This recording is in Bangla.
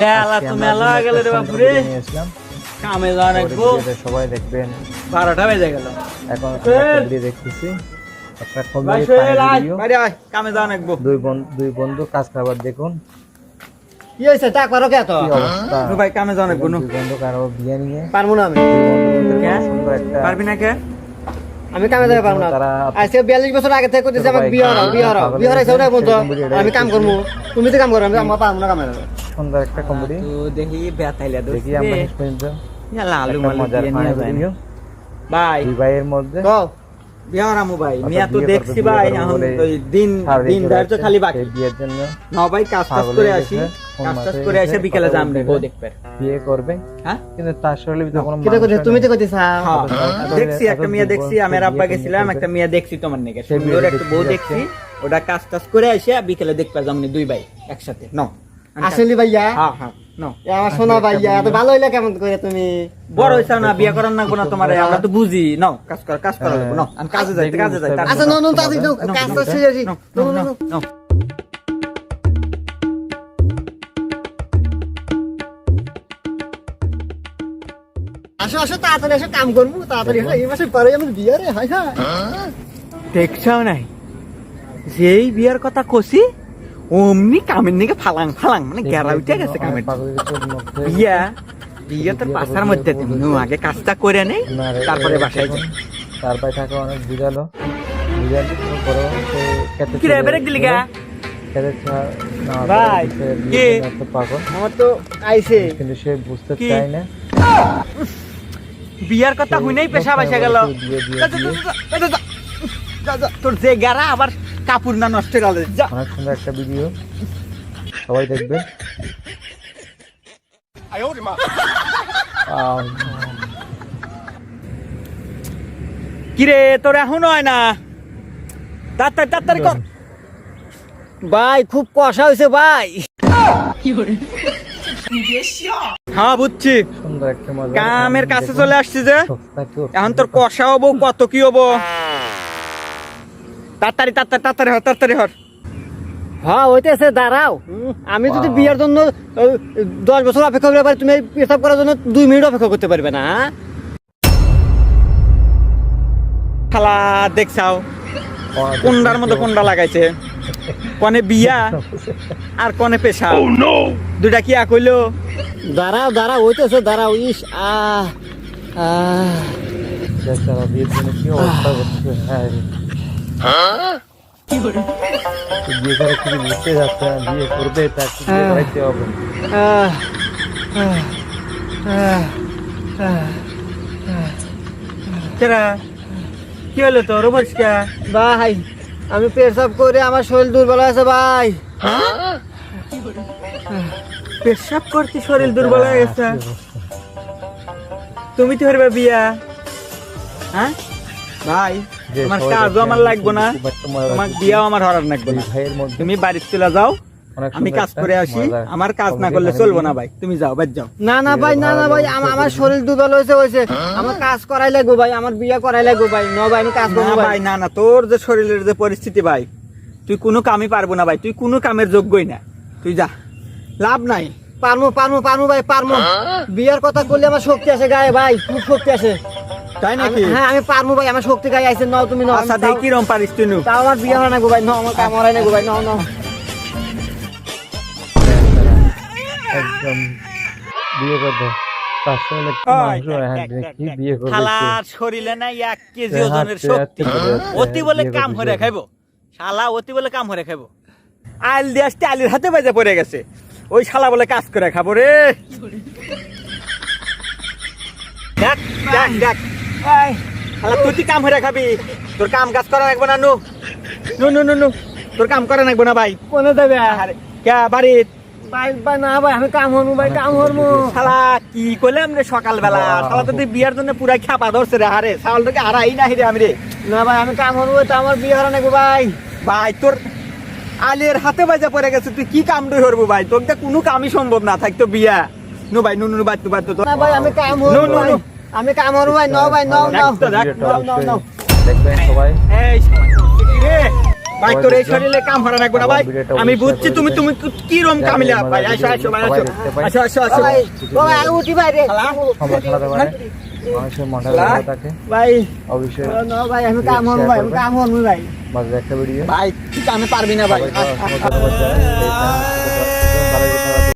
খেলা তো মেলা গেল রে। বাপুরে ভিডিও নিয়ে আসলাম কামে যাওয়া রাখব সবাই দেখবেন। বারোটা বেজে গেল। এখন দেখতেছি। একটা কমেডি কামে যাওয়া রাখব দুই বন্ধু দুই বন্ধু কাজ খাবার দেখুন। কি হয়েছে? টাক পারো কে তো ভাই কামে যাওয়া রাখব নো। দুই বন্ধু কারও বিয়ে নিয়ে। পারব না আমি। পারবি না কে? কামে যাবে পারব না। আজকে বিয়াল্লিশ বছর আগে থেকে করতেছি আমাকে বিয়ে হরাও বিয়ে হরাও বিয়ে হরাইছে বন্ধু আমি কাম করব। তুমি তো কাম করো আমি আমার পারব না কামে যাবে সুন্দর একটা কমেডি। তো দেখি বেতাইলা দোস্ত দেখি আমরা শেষ পর্যন্ত। ইয়ালা আলু একটা মালু দিয়ে নিয়ে ভিডিও ভাই। দুই ভাইয়ের মধ্যে। কও বিহারামু ভাই মিয়া তো দেখছি ভাই এখন ওই দিন দিন ধার্য খালি বাকি। বিয়ের জন্য। না ভাই কাজ পাগল করে আসি। ফোন কাজ করে এসে বিকেলে যাম রে। দেখবে। বিয়ে করবে? হ্যাঁ? কিন্তু তার শরীরে ভিতরে কোনো কিটা তুমি তো নেই। করতেছ হ্যাঁ দেখছি একটা মেয়ে দেখছি আমার আব্বা গেছিলাম একটা মেয়ে দেখছি তোমার নাকি। সে সুন্দর একটা বউ দেখছি ওটা কাজ টাজ করে এসে বিকেলে দেখবে যামনি দুই ভাই একসাথে। ন আসলে ভাইয়া? হ্যাঁ হ্যাঁ। ভাইয়া এত ভালো হইলে কেমন করে তুমি? বড় হইছে না বিয়ে করার না কোনো তোমার আমরা তো বুঝি। নাও কাজ কর কাজ করা নাও কাজে যাই কাজে যাই আচ্ছা নো নো তাড়াতাড়ি নাও নাও, কাজ তো শেষ নাও, নো নো নো আসো আসো তাড়াতাড়ি আসো কাম করব তাড়াতাড়ি আসো। এই মাসে পরে আমি বিয়ে রে হাই হাই। দেখছাও নাই? যেই বিয়ার কথা কষি অমনি কামের নিকে ফালাং ফালাং মানে গেরা উঠে গেছে কামের বিয়া বিয়ে তোর পাশার মধ্যে আগে কাজটা করে নেই তারপরে বাসায় যাই দেখুন, তার অনেক বুঝালো বুঝালি পরে কি রে ব্রেক দিলি গা ভাই, কি? আমার তো আইছে কিন্তু সে বুঝতে? চায় না বিয়ার কথা হুইনেই পেশা বাসা গেল তোর যে গেরা আবার কাপড় না নষ্ট গেল। যা। অনেক সুন্দর একটা ভিডিও সবাই দেখবে। কিরে তোর এখন হয় না? তাড়াতাড়ি তাড়াতাড়ি কর। ভাই খুব কষা হয়েছে ভাই। হ্যাঁ বুঝছি। সুন্দর কামের কাছে চলে আসছি যে। এখন তোর কষা হব কত কি হব? তাড়াতাড়ি তাড়াতাড়ি তাড়াতাড়ি হর তাড়াতাড়ি হর হ্যাঁ হইতেছে দাঁড়াও। আমি যদি। বিয়ের জন্য দশ বছর অপেক্ষা করতে পারি তুমি পেশাব করার জন্য দুই মিনিট অপেক্ষা করতে পারবে না হ্যাঁ? খালা দেখছাও কোনটার মধ্যে কোনটা লাগাইছে? কনে বিয়া আর কনে পেশা দুটা কি কইলো দাঁড়াও দাঁড়াও হইতেছে দাঁড়াও ইস আহ আহ। বিয়ে করে কিছু বুঝতে যাচ্ছে না বিয়ে করবে হ্যাঁ। হবে। কেরা কি হলো তোর? বসকা ভাই আমি পেশাব করে আমার শরীর দুর্বল আছে ভাই পেশাব করতে শরীর দুর্বল হয়ে গেছে। তুমি তো হরবে বিয়া হ্যাঁ? ভাই। তোমার কাজও আমার লাগবে না। তোমার বিয়াও আমার হরার লাগবে না। তুমি বাড়িতে চলে যাও আমি কাজ করে আসি আমার কাজ না করলে চলবো না ভাই। তুমি যাও বাদ যাও। না না ভাই না না ভাই আমার শরীর দুর্বল হয়েছে হয়েছে। আমার কাজ করাই লাগবে ভাই আমার বিয়ে করাই লাগবে ভাই। ন ভাই আমি কাজ করব ভাই না না তোর যে শরীরের যে পরিস্থিতি ভাই তুই কোনো কামই পারব না ভাই তুই কোনো কামের যোগ্যই না। তুই যা। লাভ নাই। পারমু পারমু পারমু ভাই পারমু। বিয়ের কথা করলে আমার শক্তি আছে গায়ে ভাই খুব শক্তি আসে। তাই নাকি? আমি- হ্যাঁ আমি পারমু ভাই আমার শক্তি গায়ে আইছে নাও তুমি নাও আচ্ছা দেখি কিরম পারিস তুই নু। তাও আমার বিয়ে হয় না গো ভাই নাও আমার কাম হয় না গো ভাই নাও নাও। একদম বিয়ে করবে। শরীরে নাই এক কেজি ওজনের শক্তি। অতি বলে কাম করতে হরে যাবে। খাইবো। শালা অতি বলে কাম হরে খাইবো। আইল দিয়ে আসতে আলির হাতে বাজে পড়ে গেছে। ওই শালা বলে কাজ করে খাব রে। দেখ দেখ দেখ। তুই কি কাম হরে খাবি? তোর কাম কাজ করা লাগবে না নু। নু নু নু নু। তোর কাম করা লাগবে না ভাই। কোনে দেবে আরে কে বাড়িত? ভাই ভাই না ভাই আমি কাম হরমু ভাই কাম হরমু। শালা কি করলাম রে সকালবেলা? বাহ। শালা তো তুই বিয়ার জন্য পুরাই খাপা ধরছে রে হারে তোকে হারাই না রে আমি রে। না ভাই আমি কাম হরমু তো আমার বিয়ে হয় না গো ভাই। ভাই তোর আলির হাতে বাজা পড়ে গেছে তুই কি কাম দুই করব ভাই? তোর কোনো কামই সম্ভব না থাকতো বিয়া। নু ভাই নু নু বাদ বাদ তো না ভাই আমি কাম হরমু। আমি কাম হরমু ভাই নাও ভাই নাও নাও। দেখবেন সবাই। এই ভাই তোর এই শরীরে কাম হারা রাখব না ভাই। আমি বুঝছি তুমি তুমি কি রকম কামিলা? ভাই আসো আসো ভাই আসো। আসো আসো আসো। ভাই ও উঠি ভাই রে মানুষের মনটা ভালো থাকে। ভাই। অবশ্যই। না ভাই আমি কাম হন ভাই আমি কাম হন ভাই। মাঝে একটা ভিডিও ভাই তুই কামে পারবি না ভাই।